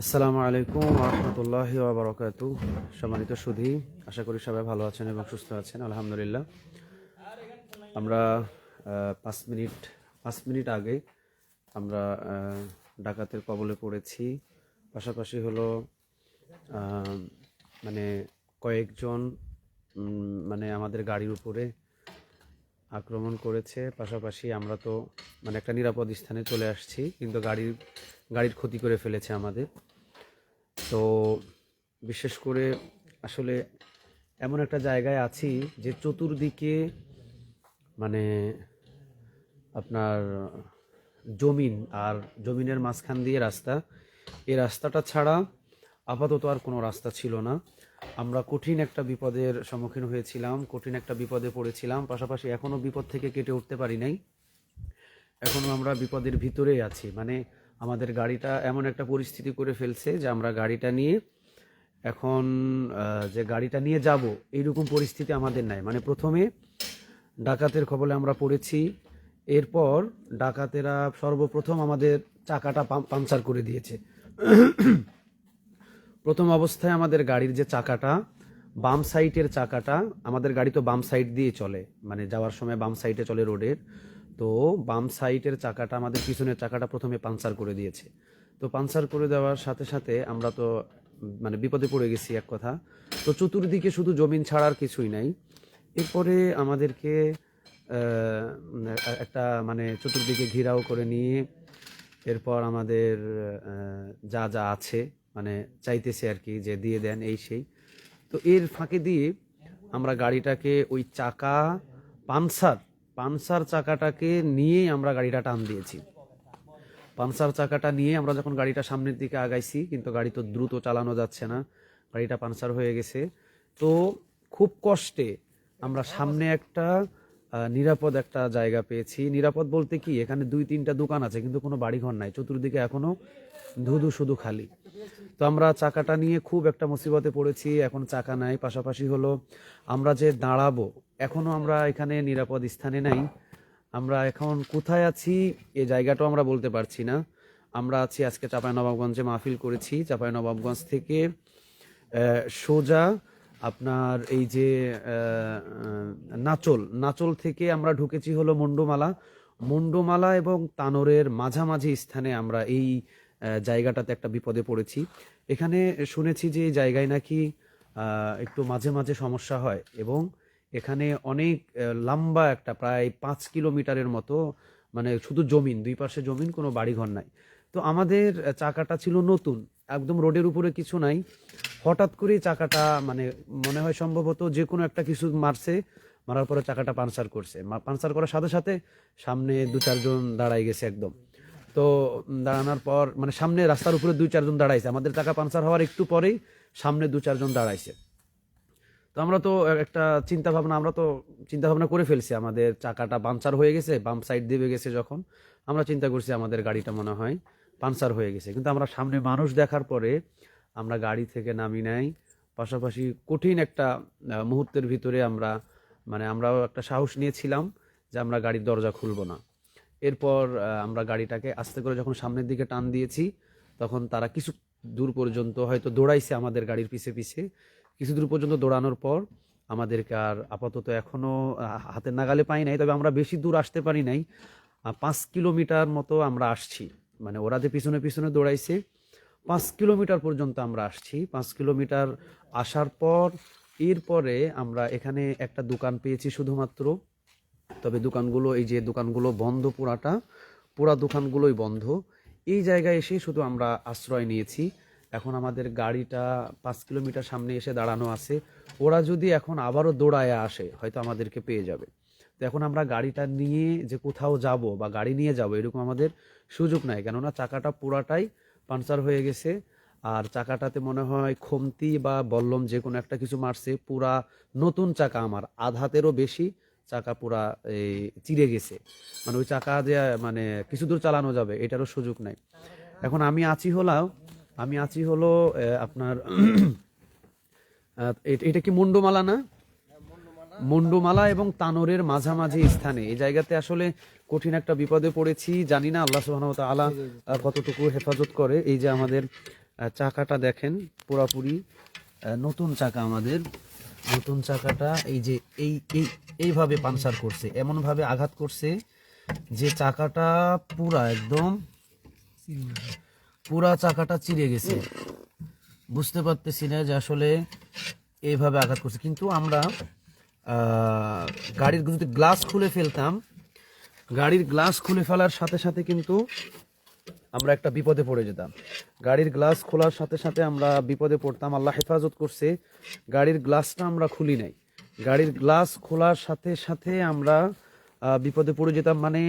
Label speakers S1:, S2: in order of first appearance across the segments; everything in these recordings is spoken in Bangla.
S1: আসসালামু আলাইকুম রহমতুল্লাহ বারকাত। সম্মানিত সুধী, আশা করি সবাই ভালো আছেন এবং সুস্থ আছেন, আলহামদুলিল্লাহ। আমরা পাঁচ মিনিট পাঁচ মিনিট আগে আমরা ডাকাতের কবলে পড়েছি। পাশাপাশি হলো মানে কয়েকজন মানে আমাদের গাড়ির উপরে আক্রমণ করেছে। পাশাপাশি আমরা তো মানে একটা নিরাপদ স্থানে চলে আসছি, কিন্তু গাড়ির গাড়ির ক্ষতি করে ফেলেছে আমাদের। তো বিশেষ করে আসলে এমন একটা জায়গায় আছি যে চতুর্দিকে মানে আপনার জমিন আর জমিনের মাঝখান দিয়ে রাস্তা। এই রাস্তাটা ছাড়া আপাতত আর কোনো রাস্তা ছিল না। আমরা কঠিন একটা বিপদের সম্মুখীন হয়েছিলাম, কঠিন একটা বিপদে পড়েছিলাম। পাশাপাশি এখনও বিপদ থেকে কেটে উঠতে পারি নাই। এখনও আমরা বিপদের ভিতরেই আছি। মানে আমাদের গাড়িটা এমন একটা পরিস্থিতি করে ফেলছে যে আমরা গাড়িটা নিয়ে এখন যে গাড়িটা নিয়ে যাব, এইরকম পরিস্থিতি আমাদের নাই। মানে প্রথমে ডাকাতের খবরে আমরা পড়েছি, এরপর ডাকাতেরা সর্বপ্রথম আমাদের চাকাটা পাংচার করে দিয়েছে। প্রথম অবস্থায় আমাদের গাড়ির যে চাকাটা, বাম সাইডের চাকাটা, আমাদের গাড়ি তো বাম সাইড দিয়ে চলে মানে যাওয়ার সময় বাম সাইডে চলে রোডের। তো বাম সাইডের চাকাটা, আমাদের পিছনের চাকাটা প্রথমে পাঞ্চার করে দিয়েছে। তো পাঞ্চার করে দেওয়ার সাথে সাথে আমরা তো মানে বিপদে পড়ে গেছি এক কথা। তো চতুর্দিকে শুধু জমিন ছাড়ার কিছুই নাই। এরপরে আমাদেরকে একটা মানে চতুর্দিকে ঘিরাও করে নিয়ে এরপর আমাদের যা যা আছে মানে চাইতেছে আর কি, যে দিয়ে দেন এই সেই। তো এর ফাঁকে দিয়ে আমরা গাড়িটাকে ওই চাকা পানসার পানসার চাকাটাকে নিয়ে আমরা গাড়িটা টান দিয়েছি। পানসার চাকাটা নিয়ে আমরা যখন গাড়িটা সামনের দিকে আগাইছি, কিন্তু গাড়ি তো দ্রুত চালানো যাচ্ছে না, গাড়িটা পানসার হয়ে গেছে। তো খুব কষ্টে আমরা সামনে একটা নিরাপদ একটা জায়গা পেয়েছি। নিরাপদ বলতে কি, এখানে দুই তিনটা দোকান আছে, কিন্তু কোনো বাড়িঘর নাই, চতুর্দিকে এখনও ধুধু শুধু খালি। তো আমরা চাকাটা নিয়ে খুব একটা মুসিবতে পড়েছি, এখন চাকা নাই। পাশাপাশি হলো আমরা যে দাঁড়াবো এখনও আমরা এখানে নিরাপদ স্থানে নাই। আমরা এখন কোথায় আছি এই জায়গাটাও আমরা বলতে পারছি না। আমরা আছি আজকে চাপাই নবাবগঞ্জে মাহফিল করেছি। চাপাই নবাবগঞ্জ থেকে সোজা আপনার এই যে নাচল নাচল থেকে আমরা ঢুকেছি হলো মুন্ডুমালা। মুন্ডুমালা এবং তানোরের মাঝামাঝি স্থানে আমরা এই জায়গাটাতে একটা বিপদে পড়েছি। এখানে শুনেছি যে জায়গায় নাকি একটু মাঝে মাঝে সমস্যা হয় এবং এখানে অনেক লম্বা একটা প্রায় পাঁচ কিলোমিটারের মতো মানে শুধু জমিন, দুই পাশে জমিন, কোনো বাড়িঘর নাই। তো আমাদের চাকাটা ছিল নতুন, একদম রোডের উপরে কিছু নাই। হঠাৎ করে চাকাটা মানে মনে হয় সম্ভবত যে কোনো একটা কিছু মারছে, মারার পরে চাকাটা পানসার করছে। পানসার করার সাথে সাথে সামনে দু চারজন দাঁড়াই গেছে একদম। তো দাঁড়ানোর পর মানে সামনে রাস্তার উপরে দুই চারজন দাঁড়াইছে। আমাদের চাকা পানসার হওয়ার একটু পরেই সামনে দু চারজন দাঁড়াইছে। তো আমরা তো একটা চিন্তা ভাবনা আমরা তো চিন্তা ভাবনা করে ফেলছি, আমাদের চাকাটা পাঞ্চার হয়ে গেছে, বাম সাইড দিয়ে গেছে যখন, আমরা চিন্তা করছি আমাদের গাড়িটা মনে হয় পাঞ্চার হয়ে গেছে। কিন্তু আমরা সামনে মানুষ দেখার পরে আমরা গাড়ি থেকে নামি নাই, পাশাপাশি কঠিন একটা মুহূর্তের ভিতরে আমরা মানে আমরাও একটা সাহস নিয়েছিলাম যে আমরা গাড়ির দরজা খুলব না। এরপর আমরা গাড়িটাকে আস্তে করে যখন সামনের দিকে টান দিয়েছি, তখন তারা কিছু দূর পর্যন্ত হয়তো দৌড়াইছে আমাদের গাড়ির পিছে পিছে কিছু দূর পর্যন্ত দৌড়ানোর পর আমাদেরকে আর আপাতত এখনও হাতের নাগালে পাই নাই, তবে আমরা বেশি দূর আসতে পারি নাই। পাঁচ কিলোমিটার মতো আমরা আসছি। মানে ওরা যে পিছনে পিছনে দৌড়াইছে, পাঁচ কিলোমিটার পর্যন্ত আমরা আসছি। পাঁচ কিলোমিটার আসার পর, এরপরে আমরা এখানে একটা দোকান পেয়েছি শুধুমাত্র। তবে দোকানগুলো, এই যে দোকানগুলো বন্ধ পুরাটা, পুরা দোকানগুলোই বন্ধ। এই জায়গায় এসে শুধু আমরা আশ্রয় নিয়েছি। এখন আমাদের গাড়িটা পাঁচ কিলোমিটার সামনে এসে দাঁড়ানো আছে। ওরা যদি এখন আবারও দৌড়ায় আসে, হয়তো আমাদেরকে পেয়ে যাবে। তো এখন আমরা গাড়িটা নিয়ে যে কোথাও যাব বা গাড়ি নিয়ে যাব, এরকম আমাদের সুযোগ নাই। কেননা চাকাটা পুরাটাই পাঞ্চার হয়ে গেছে। আর চাকাটাতে মনে হয় খমতি বা বল্লম যে কোনো একটা কিছু মারছে। পুরা নতুন চাকা আমার আধাতেরও বেশি চাকা পুরা এই চিড়ে গেছে। মানে ওই চাকা যে মানে কিছু দূর চালানো যাবে, এটারও সুযোগ নাই। এখন আমি আছি হলাও আমি আছি হলো আপনার এটা কি মুন্ডমালা না? মুন্ডমালা এবং তানোরের মাঝামাঝি স্থানে। এই জায়গাতে আসলে কঠিন একটা বিপদে পড়েছি। জানি না আল্লাহ সুবহানাহু আলা কতটুকু হেফাজত করে। এই যে আমাদের চাকাটা দেখেন, পুরাপুরি নতুন চাকা আমাদের। নতুন চাকাটা এই যে এই এই, এইভাবে পাঞ্চার করছে, এমনভাবে আঘাত করছে যে চাকাটা পুরা একদম পুরা চাকাটা চিড়ে গেছে। বুঝতে পারতেছি না যে আসলে এইভাবে আঘাত করছে। কিন্তু আমরা গাড়ির যদি গ্লাস খুলে ফেলতাম, গাড়ির গ্লাস খুলে ফেলার সাথে সাথে কিন্তু আমরা একটা বিপদে পড়ে যেতাম। গাড়ির গ্লাস খোলার সাথে সাথে আমরা বিপদে পড়তাম, আল্লাহ হেফাজত করছে, গাড়ির গ্লাসটা আমরা খুলি নাই। গাড়ির গ্লাস খোলার সাথে সাথে আমরা বিপদে পড়ে যেতাম। মানে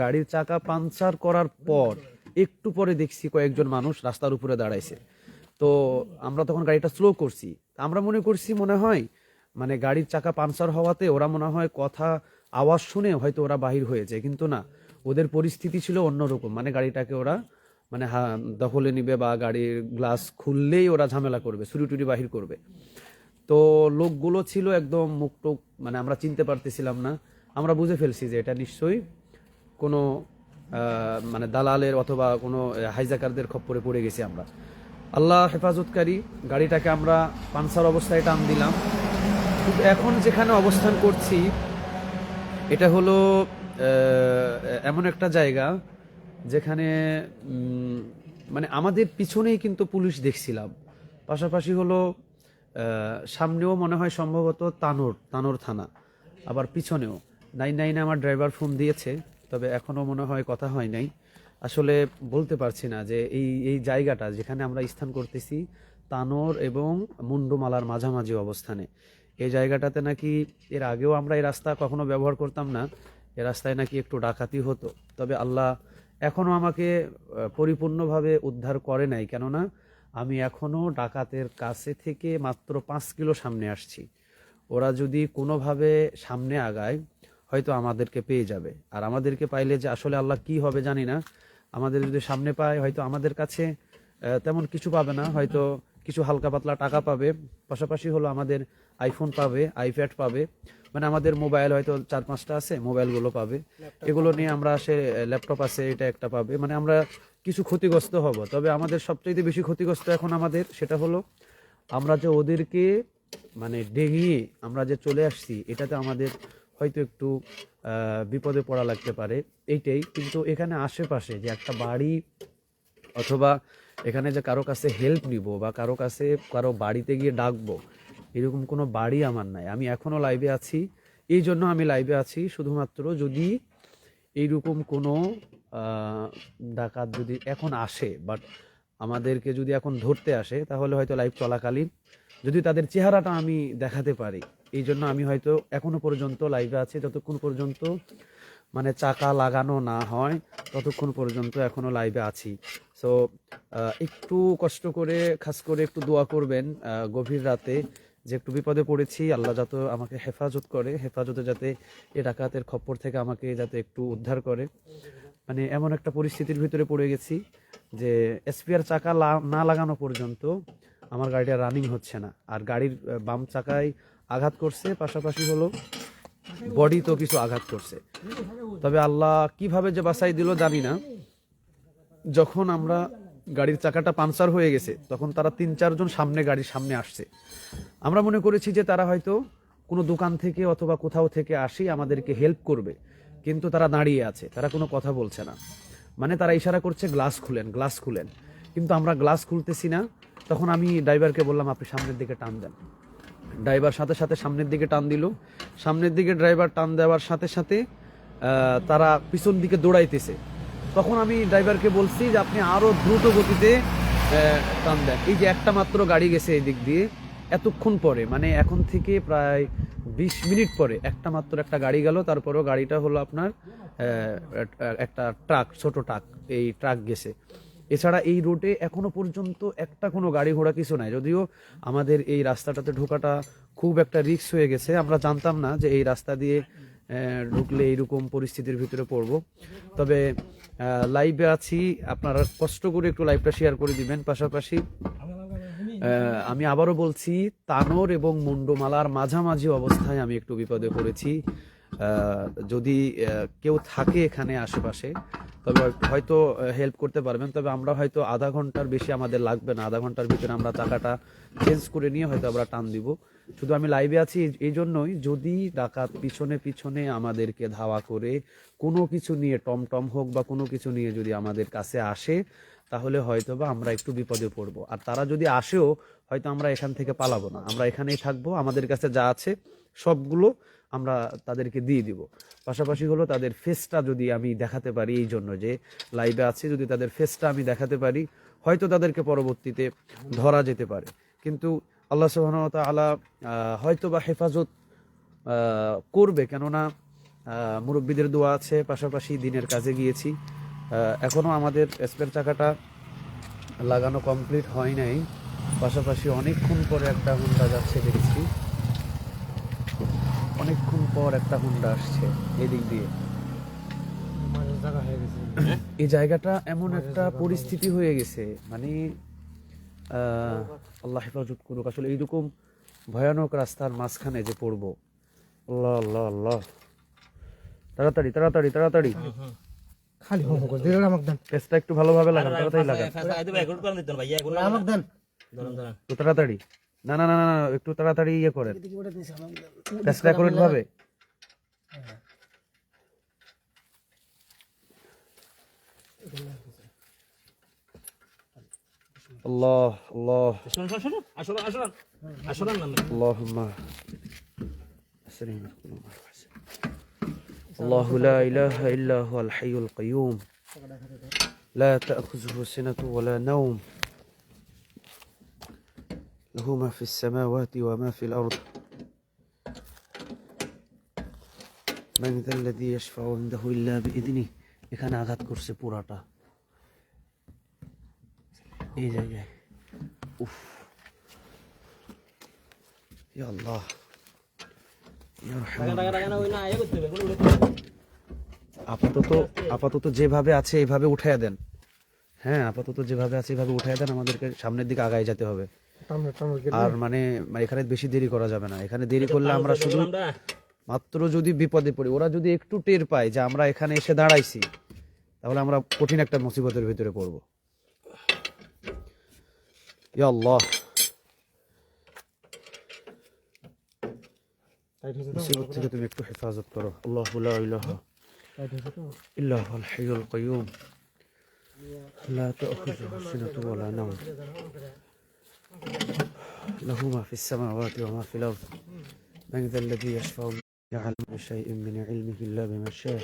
S1: গাড়ির চাকা পাঞ্চার করার পর একটু পরে দেখছি কয়েকজন মানুষ রাস্তার উপরে দাঁড়াইছে। তো আমরা তখন গাড়িটা স্লো করছি। আমরা মনে করছি মনে হয় মানে গাড়ির চাকা পাঞ্চার হওয়াতে ওরা মনে হয় কথা, আওয়াজ শুনে হয়তো ওরা বাহির হয়েছে, কিন্তু না। ওদের পরিস্থিতি ছিল অন্যরকম মানে গাড়িটাকে ওরা মানে দখলে নিবে বা গাড়ির গ্লাস খুললেই ওরা ঝামেলা করবে, ছুরি টুরি বাহির করবে। তো লোকগুলো ছিল একদম মুক্ত মানে আমরা চিনতে পারতেছিলাম না। আমরা বুঝে ফেলছি যে এটা নিশ্চয়ই কোনো মানে দালালের অথবা কোনো হাইজাকারদের খপ্পরে পড়ে গেছি আমরা। আল্লাহ হেফাজতকারী, গাড়িটাকে আমরা পানসার অবস্থায় টান দিলাম। কিন্তু এখন যেখানে অবস্থান করছি, এটা হলো এমন একটা জায়গা যেখানে মানে আমাদের পিছনেই কিন্তু পুলিশ দেখছিলাম। পাশাপাশি হলো সামনেও মনে হয় সম্ভবত তানোর তানোর থানা, আবার পিছনেও। নাইন নাইনে আমার ড্রাইভার ফোন দিয়েছে। তবে এখনও মনে হয় কথা হয় নাই। আসলে বলতে পারছি না যে এই এই জায়গাটা যেখানে আমরা স্থান করতেছি, তানোর এবং মুন্ডুমালার মাঝামাঝি অবস্থানে। এই জায়গাটাতে নাকি এর আগেও আমরা এই রাস্তা কখনো ব্যবহার করতাম না। এ রাস্তায় নাকি একটু ডাকাতি হতো। তবে আল্লাহ এখনও আমাকে পরিপূর্ণভাবে উদ্ধার করে নাই। কেননা আমি এখনও ডাকাতের কাছে থেকে মাত্র পাঁচ কিলো সামনে আসছি। ওরা যদি কোনোভাবে সামনে আগায় হয়তো আমাদেরকে পেয়ে যাবে। আর আমাদেরকে পাইলে যে আসলে আল্লাহ কি হবে জানি না। আমাদের যদি সামনে পায় হয়তো আমাদের কাছে তেমন কিছু পাবে না। হয়তো কিছু হালকা পাতলা টাকা পাবে। পাশাপাশি হলো আমাদের আইফোন পাবে আইপ্যাড পাবে। মানে আমাদের মোবাইল হয়তো চার পাঁচটা আছে মোবাইলগুলো পাবে। এগুলো নিয়ে আমরা সে ল্যাপটপ আছে এটা একটা পাবে। মানে আমরা কিছু ক্ষতিগ্রস্ত হব। তবে আমাদের সবচেয়ে বেশি ক্ষতিগ্রস্ত এখন আমাদের সেটা হলো আমরা যে ওদেরকে মানে ডেঙিয়ে আমরা যে চলে আসছি এটাতে আমাদের হয়তো একটু বিপদে পড়া লাগতে পারে। এইটাই। কিন্তু এখানে আশেপাশে যে একটা বাড়ি অথবা এখানে যে কারও কাছে হেল্প নিব বা কারও কাছে কারও বাড়িতে গিয়ে ডাকবো, এরকম কোনো বাড়ি আমার নাই। আমি এখনও লাইভে আছি। এই জন্য আমি লাইভে আছি। শুধুমাত্র যদি এইরকম কোনো ডাকাত যদি এখন আসে বাট আমাদেরকে যদি এখন ধরতে আসে, তাহলে হয়তো লাইভ চলাকালীন। যদি তাদের চেহারাটা আমি দেখাতে পারি। এই জন্য আমি হয়তো এখনও পর্যন্ত লাইভে আছি। যতক্ষণ পর্যন্ত মানে চাকা লাগানো না হয়, ততক্ষণ পর্যন্ত এখনও লাইভে আছি। সো একটু কষ্ট করে, খাস করে একটু দোয়া করবেন গভীর রাতে যে একটু বিপদে পড়েছি, আল্লাহ যাতে আমাকে হেফাজত করে, হেফাজতে যাতে এ ডাকাতের খপ্পর থেকে আমাকে যাতে একটু উদ্ধার করে। মানে এমন একটা পরিস্থিতির ভিতরে পড়ে গেছি যে এসপিআর চাকা না লাগানো পর্যন্ত আমার গাড়িটা রানিং হচ্ছে না। আর গাড়ির বাম চাকায় আঘাত করছে, পাশাপাশি হলো বডি তো কিছু আঘাত করছে। তবে আল্লাহ কীভাবে যে বাসাই দিল জানি না। যখন আমরা গাড়ির চাকাটা পাঞ্চার হয়ে গেছে, তখন তারা তিন চারজন সামনে গাড়ির সামনে আসছে। আমরা মনে করেছি যে তারা হয়তো কোনো দোকান থেকে অথবা কোথাও থেকে আসি আমাদেরকে হেল্প করবে, কিন্তু তারা দাঁড়িয়ে আছে, তারা কোনো কথা বলছে না। মানে তারা ইশারা করছে, গ্লাস খুলেন গ্লাস খুলেন। কিন্তু আমরা গ্লাস খুলতেছি না, তখন আমি ড্রাইভারকে বললাম, আপনি সামনের দিকে টান দেন। ড্রাইভার সাথে সাথে সামনের দিকে টান দিল। সামনের দিকে ড্রাইভার টান দেওয়ার সাথে সাথে তারা পিছন দিকে দৌড়াইতেছে। তখন আমি ড্রাইভারকে বলছি যে, আপনি আরও দ্রুত গতিতে টান দেন। এই যে একটা মাত্র গাড়ি গেছে এই দিক দিয়ে, এতক্ষণ পরে মানে এখন থেকে প্রায় বিশ মিনিট পরে, একটা মাত্র একটা গাড়ি গেল, তারপরেও গাড়িটা হলো আপনার একটা ট্রাক, ছোট ট্রাক, এই ট্রাক গেছে। এছাড়া এই রোডে এখনও পর্যন্ত একটা কোনো গাড়ি ঘোড়া কিছু নাই। যদিও আমাদের এই রাস্তাটাতে ঢোকাটা খুব একটা রিস্ক হয়ে গেছে, আমরা জানতাম না যে এই রাস্তা দিয়ে ঢুকলে এইরকম পরিস্থিতির ভিতরে পড়ব। তবে লাইভে আছি, আপনারা কষ্ট করে একটু লাইভটা শেয়ার করে দিবেন। পাশাপাশি আমি আবারও বলছি, তানোর এবং মুন্ডমালার মাঝামাঝি অবস্থায় আমি একটু বিপদে পড়েছি। যদি কেউ থাকে এখানে আশেপাশে তবে হয়তো হেল্প করতে পারবেন। তবে আমরা হয়তো আধা ঘণ্টার বেশি আমাদের লাগবে না। আধা ঘণ্টার ভিতরে আমরা টাকাটা চেঞ্জ করে নিয়ে হয়তো আমরা টান দিব। শুধু আমি লাইভে আছি, এই- জন্যই যদি ডাকাত পিছনে পিছনে আমাদেরকে ধাওয়া করে কোনো কিছু নিয়ে টমটম হোক বা কোনো কিছু নিয়ে যদি আমাদের কাছে আসে, তাহলে হয়তো বা আমরা একটু বিপদে পড়ব। আর তারা যদি আসেও, হয়তো আমরা এখান থেকে পালাবো না। আমরা এখানেই থাকব। আমাদের কাছে যা আছে, সবগুলো আমরা তাদেরকে দিয়ে দিব। পাশাপাশি হলো তাদের ফেসটা যদি আমি দেখাতে পারি এই জন্য যে লাইভে আছে, যদি তাদের ফেসটা আমি দেখাতে পারি, হয়তো তাদেরকে পরবর্তীতে ধরা যেতে পারে। কিন্তু আল্লাহ সুবহানাহু আলা হয়তো বা হেফাজত করবে। কেননা মুরব্বীদের দোয়া আছে, পাশাপাশি দিনের কাজে গিয়েছি। এখনও আমাদের স্পেয়ার চাকাটা লাগানো কমপ্লিট হয় নাই। পাশাপাশি অনেকক্ষণ পরে একটা হুন্ডা যাচ্ছে দেখছি। অনেকক্ষণ পর একটা হুন্ডা আসছে এদিক দিয়ে এই জায়গাটা এমন একটা পরিস্থিতি হয়ে গেছে মানে আল্লাহ হেফাজত করুক আসলে এইরকম ভয়ানক রাস্তার মাঝখানে যে পড়ব আল্লাহ আল্লাহ আল্লাহ তাড়াতাড়ি তাড়াতাড়ি তাড়াতাড়ি
S2: খালি হোম করে দিলেন আমাকে দেন
S1: পেস্টটা একটু ভালোভাবে লাগান তাড়াতাড়ি লাগান
S2: আমাকে দেন
S1: একটু তাড়াতাড়ি না না না না না, একটু তাড়াতাড়ি ইয়ে করেন পেস্টটা অ্যাকুরেট ভাবে আল্লাহ আল্লাহ اللهم أسلم القلوب والحسن. الله لا إله إلا هو الحي القيوم لا تأخذه سنة ولا نوم له ما في السماوات وما في الأرض من ذا الذي يشفع عنده إلا بإذنه এখানে আঘাত করছে পুরাটা এই জায়গায় উফ ইয়া আল্লাহ ইয়া রহমান। আপাতত আপাতত যেভাবে আছে এইভাবে উঠাইয়া দেন হ্যাঁ আপাতত যেভাবে আছে এইভাবে উঠাইয়া দেন আমাদেরকে সামনের দিকে আগায় যেতে হবে
S2: টামড়ে টামড়ে গেলে
S1: আর মানে মানে এখানে বেশি দেরি করা যাবে না এখানে দেরি করলে আমরা শুধু মাত্র যদি বিপদে পড়ি ওরা যদি একটু টের পায় যে আমরা এখানে এসে দাঁড়াইছি তাহলে আমরা কঠিন একটা মুসিবতের ভিতরে পড়ব ইয়া আল্লাহ
S2: টাইট হয়েছে তো
S1: মুসিবত থেকে তুমি একটু হেফাজত করো আল্লাহ লা ইলাহা
S2: টাইট হয়েছে তো
S1: إلا هو الحي القيوم لا تأخذه سنة ولا نوم له ما في السماوات وما في الأرض من ذا الذي يشفع يعلم شيء من علمه إلا بما شاء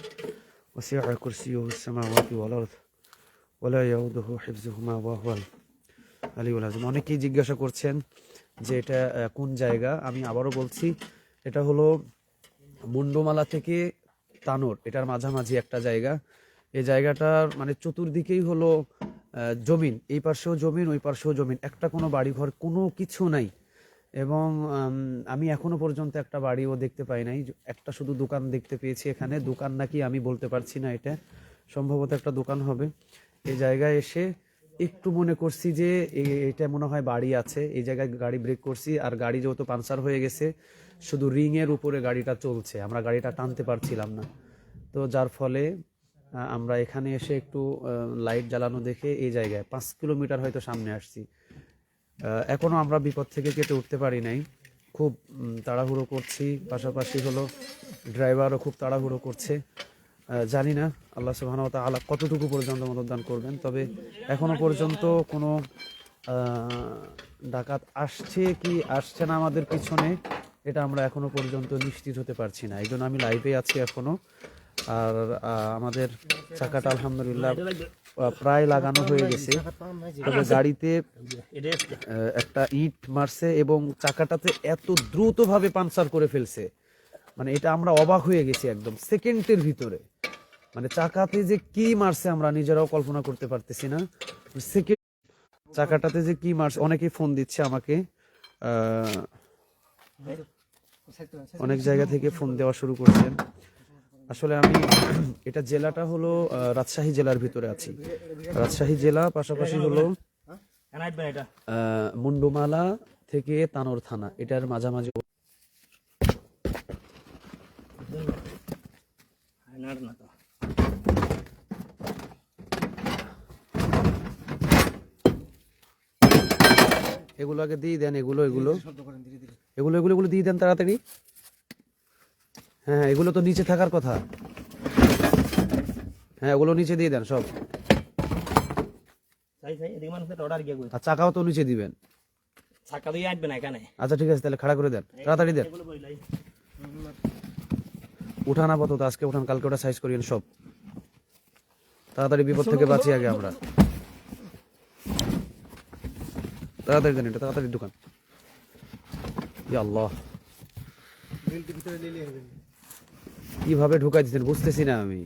S1: وسع كرسيه السماوات والأرض ولا يؤوده حفظهما وهو العلي العظيم অনেকেই জিজ্ঞাসা করছেন যে এটা আহ, কোন জায়গা আমি আবারও বলছি এটা হলো মুন্ডমালা থেকে তানোর এটার মাঝামাঝি একটা জায়গা এই জায়গাটার মানে চতুর্দিকেই হলো আহ, জমিন, এই পার্শ্বেও জমিন, ওই পাশেও জমিন। একটা কোনো বাড়িঘর, কোনো কিছু নাই। এবং আমি এখনও পর্যন্ত একটা বাড়িও দেখতে পাই নাই। একটা শুধু দোকান দেখতে পেয়েছি এখানে। দোকান নাকি আমি বলতে পারছি না এটা। সম্ভবত একটা দোকান হবে। এই জায়গায় এসে একটু মনে করছি যে এটা মনে হয় বাড়ি আছে। এই জায়গায় গাড়ি ব্রেক করছি। আর গাড়ি যেহেতু পাঞ্চার হয়ে গেছে, শুধু রিং এর উপরে গাড়িটা চলছে। আমরা গাড়িটা টানতে পারছিলাম না। তো যার ফলে আমরা এখানে এসে একটু লাইট জ্বালানো দেখে এই জায়গায় পাঁচ কিলোমিটার হয়তো সামনে আসছি। এখনও আমরা বিপদ থেকে কেটে উঠতে পারি নাই। খুব তাড়াহুড়ো করছি। পাশাপাশি হলো ড্রাইভারও খুব তাড়াহুড়ো করছে। জানি না, আল্লাহ সুবহানাহু ওয়া তাআলা কতটুকু পর্যন্ত মতদান করবেন। তবে এখনও পর্যন্ত কোনো ডাকাত আসছে কি আসছে না আমাদের পিছনে, এটা আমরা এখনও পর্যন্ত নিশ্চিত হতে পারছি না। এই জন্য আমি লাইভে আছি এখনও। আর আমাদের চাকাটা আলহামদুলিল্লাহ প্রায় লাগানো হয়ে গেছে। তবে গাড়িতে একটা ইট মারছে এবং চাকাটাতে এত দ্রুতভাবে পাঞ্চার করে ফেলছে। মানে এটা আমরা অবাক হয়ে গেছি একদম, সেকেন্ডের ভিতরে। মানে চাকাতে যে কি মারছে আমরা নিজেরাও কল্পনা করতে পারতেছি না। সেকেন্ড, চাকাটাতে যে কি মারছে, অনেকেই ফোন দিচ্ছে আমাকে অনেক জায়গা থেকে ফোন দেওয়া শুরু করছেন। আসলে আমি এটা জেলাটা হলো রাজশাহী জেলার ভিতরে আছি। রাজশাহী জেলা, পাশাপাশি হলো মুন্ডুমালা থেকে তানোর থানা। এটার মাঝামাঝি এগুলো আগে দিয়ে দেন এগুলো। এগুলো এগুলো এগুলো দিয়ে দেন তাড়াতাড়ি। হ্যাঁ হ্যাঁ, এগুলো তো নিচে থাকার কথা। হ্যাঁ এগুলো নিচে দিয়ে দেন সব।
S2: চাই চাই এদিকে মানুষের অর্ডার গিয়ে
S1: আর চাকাও তো নিচে দিবেন।
S2: চাকা দিয়ে আসবে না এখানে।
S1: আচ্ছা ঠিক আছে তাহলে খাড়া করে দেন। তাড়াতাড়ি দেন। উঠান আপাতত আজকে উঠান কালকে ওটা সাইজ করিয়েন সব। তাড়াতাড়ি বিপদ থেকে বাঁচি আগে আমরা। তাড়াতাড়ি দেন এটা তাড়াতাড়ি দোকান ইয়া আল্লাহ কীভাবে ঢুকাই দিচ্ছেন বুঝতেছি না আমি।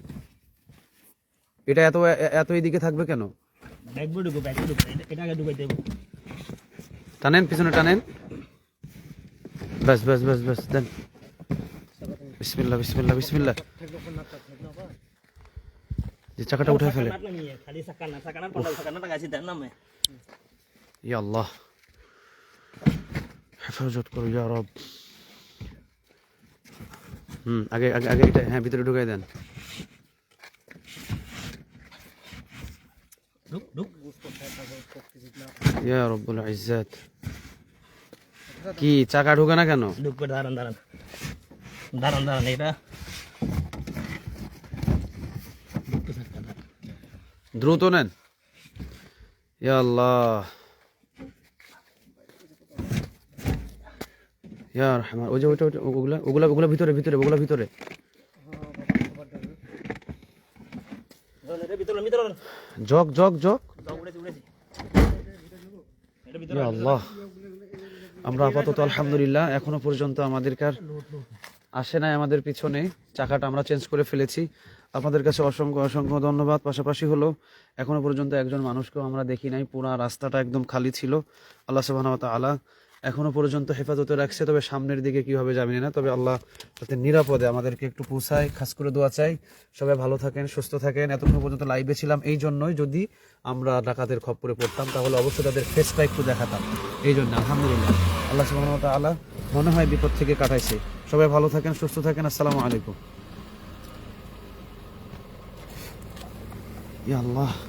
S1: এটা এত এত এদিকে থাকবে কেন?
S2: ব্যাগ ঢুকো ব্যাগ ঢুকো এটা আগে ঢুকাই দেবো।
S1: টানেন পিছনে টানেন। ব্যাস ব্যাস ব্যাস ব্যাস দেন। বিসমিল্লাহ বিসমিল্লাহ বিসমিল্লাহ। যে চাকাটা উঠে ফেলে।
S2: নাট না নিয়ে খালি চাকা না চাকা না পাল্লা চাকা না টাকা আছে দেন না
S1: ইয়া আল্লাহ। হেফাজত করো ইয়া রব। হুম আগে আগে আগে এটা হ্যাঁ ভিতরে ঢুকাই দেন
S2: ঢুক ঢুক
S1: ইয়া রব্বুল ইজ্জাত কি চাকা ঢুকে না কেন
S2: ঢুক করে দাঁড়ান দাঁড়ান দাঁড়ান দাঁড়ান এটা ঢুকতে থাকতে দাঁড়ান
S1: দ্রুত নেন ইয়া আল্লাহ ইয়া রহমান, ওই যে ওইটা ওইটা ওগুলা ওগুলা ওগুলা ভিতরে ভিতরে, ওগুলা ভিতরে।
S2: Jug jug
S1: jug. আল্লাহ। আমরা আপাতত, আলহামদুলিল্লাহ, এখনও পর্যন্ত আমাদেরকে আর আসে নাই আমাদের পিছনে। চাকাটা আমরা চেঞ্জ করে ফেলেছি। আপনাদের কাছে অসংখ্য অসংখ্য ধন্যবাদ। পাশাপাশি হলো, এখনও পর্যন্ত একজন মানুষকেও আমরা দেখি নাই। পুরো রাস্তাটা একদম খালি ছিল। আল্লাহ সুবহানাহু ওয়া তাআলা এখনও পর্যন্ত হেফাজতে রাখছে। তবে সামনের দিকে কি হবে জানি না, তবে আল্লাহ যাতে নিরাপদে আমাদেরকে একটু পৌঁছায়, খাস করে দোয়া চাই। সবাই ভালো থাকেন, সুস্থ থাকেন। এতক্ষণ পর্যন্ত লাইভে ছিলাম এই জন্যই যদি আমরা ডাকাতের খপ্পরে পড়তাম, তাহলে অবশ্যই তাদের ফেসটা একটু দেখাতাম। এই জন্য, আলহামদুলিল্লাহ। আল্লাহ ওয়া তাআলা মনে হয় বিপদ থেকে কাটাইছে। সবাই ভালো থাকেন, সুস্থ থাকেন, আসসালামু আলাইকুম। ইয়া আল্লাহ।